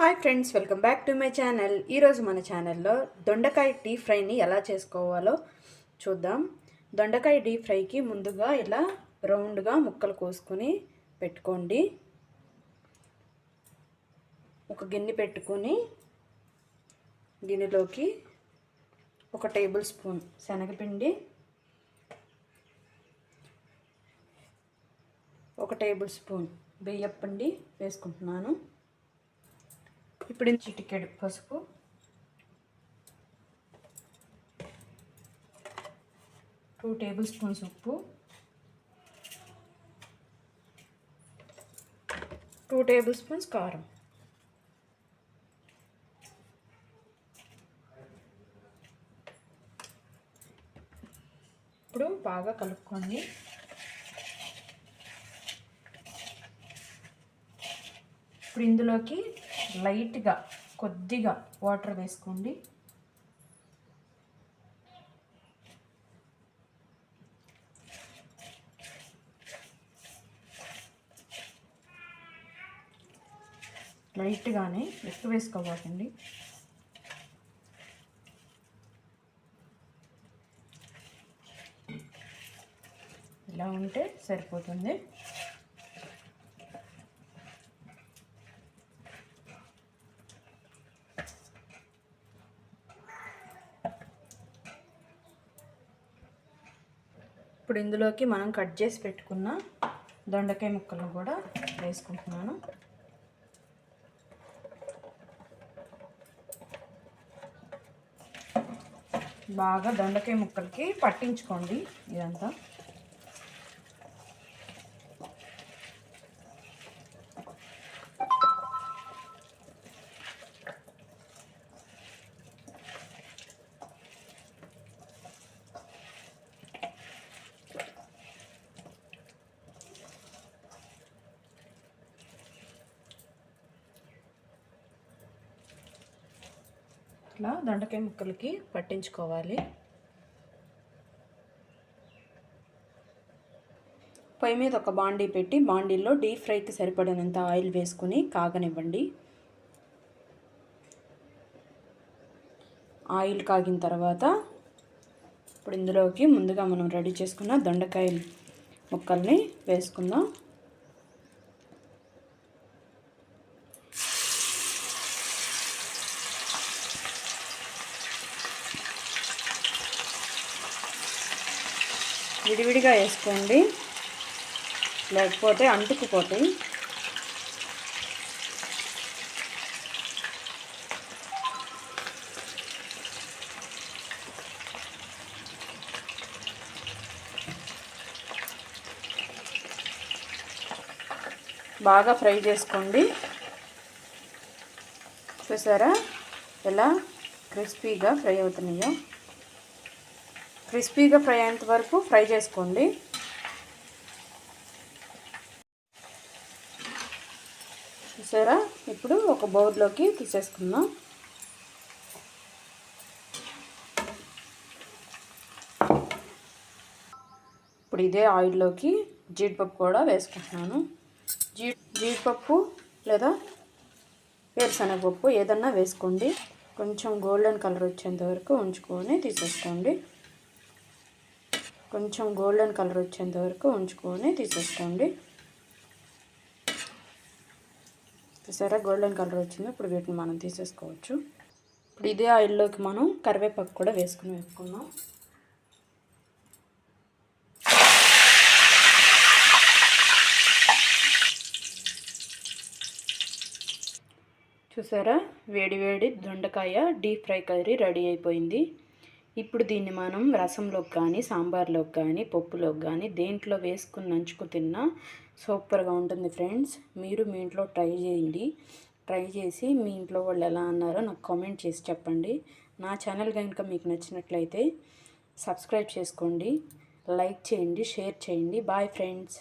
Hi friends welcome back to my channel. ఈరోజు మన ఛానల్లో దొండకాయ డీ ఫ్రైని ఎలా చేసుకోవాలో చూద్దాం. దొండకాయ డీ ఫ్రైకి ముందుగా ఇలా రౌండ్గా ముక్కలు కోసుకొని పెట్టుకోండి. ఒక గిన్నె పెట్టుకొని గిన్నెలోకి ఒక టేబుల్ స్పూన్ శనగపిండి ఒక టేబుల్ స్పూన్ బియ్యపిండి వేసుకుంటున్నాను. ఇప్పుడు చిటికెడు పసుపు. టూ టేబుల్ స్పూన్స్ ఉప్పు. టూ టేబుల్ స్పూన్స్ కారం. ఇప్పుడు బాగా కలుపుకోండి. ఇప్పుడు ఇందులోకి లైట్గా కొద్దిగా వాటర్ వేసుకోండి. లైట్గానే ఎక్కువ వేసుకోబాకండి ఇలా ఉంటే సరిపోతుంది. ఇప్పుడు ఇందులోకి మనం కట్ చేసి పెట్టుకున్న దొండకాయ ముక్కలను కూడా వేసుకుంటున్నాను. బాగా దొండకాయ ముక్కలకి పట్టించుకోండి ఇదంతా. ఇట్లా దొండకాయ ముక్కలకి పట్టించుకోవాలి. పొయ్యి మీద ఒక బాండీ పెట్టి బాండీలో డీప్ ఫ్రైకి సరిపడినంత ఆయిల్ వేసుకుని కాగనివ్వండి. ఆయిల్ కాగిన తర్వాత ఇప్పుడు ఇందులోకి ముందుగా మనం రెడీ చేసుకున్న దొండకాయ ముక్కల్ని వేసుకుందాం. విడివిడిగా వేసుకోండి. లేకపోతే అంటుకుపోతాయి. బాగా ఫ్రై చేసుకోండి. చూసారా? ఎలా క్రిస్పీగా ఫ్రై అవుతున్నాయో. క్రిస్పీగా ఫ్రై అయ్యేంత వరకు ఫ్రై చేసుకోండి. చూసారా? ఇప్పుడు ఒక బౌల్లోకి తీసేసుకుందాం. ఇప్పుడు ఇదే ఆయిల్లోకి జీడిపప్పు కూడా వేసుకుంటున్నాను. జీ జీడిపప్పు లేదా వేరుశనగపప్పు ఏదన్నా వేసుకోండి. కొంచెం గోల్డెన్ కలర్ వచ్చేంత వరకు ఉంచుకొని తీసేసుకోండి. కొంచెం గోల్డెన్ కలర్ వచ్చేంత వరకు ఉంచుకొని తీసేసుకోండి. చూసారా? గోల్డెన్ కలర్ వచ్చింది. ఇప్పుడు వీటిని మనం తీసేసుకోవచ్చు. ఇప్పుడు ఇదే ఆయిల్లోకి మనం కరివేపాకు కూడా వేసుకుని వేసుకున్నాం చూసారా? వేడి వేడి దొండకాయ డీప్ ఫ్రై కర్రీ రెడీ అయిపోయింది. ఇప్పుడు దీన్ని మనం రసంలోకి కానీ సాంబార్లోకి కానీ పప్పులోకి కానీ దేంట్లో వేసుకుని నంచుకు తిన్నా సూపర్గా ఉంటుంది ఫ్రెండ్స్. మీరు మీ ఇంట్లో ట్రై చేయండి. ట్రై చేసి మీ ఇంట్లో వాళ్ళు ఎలా అన్నారో నాకు కామెంట్ చేసి చెప్పండి. నా ఛానల్ కనుక మీకు నచ్చినట్లయితే సబ్స్క్రైబ్ చేసుకోండి లైక్ చేయండి షేర్ చేయండి. Bye friends.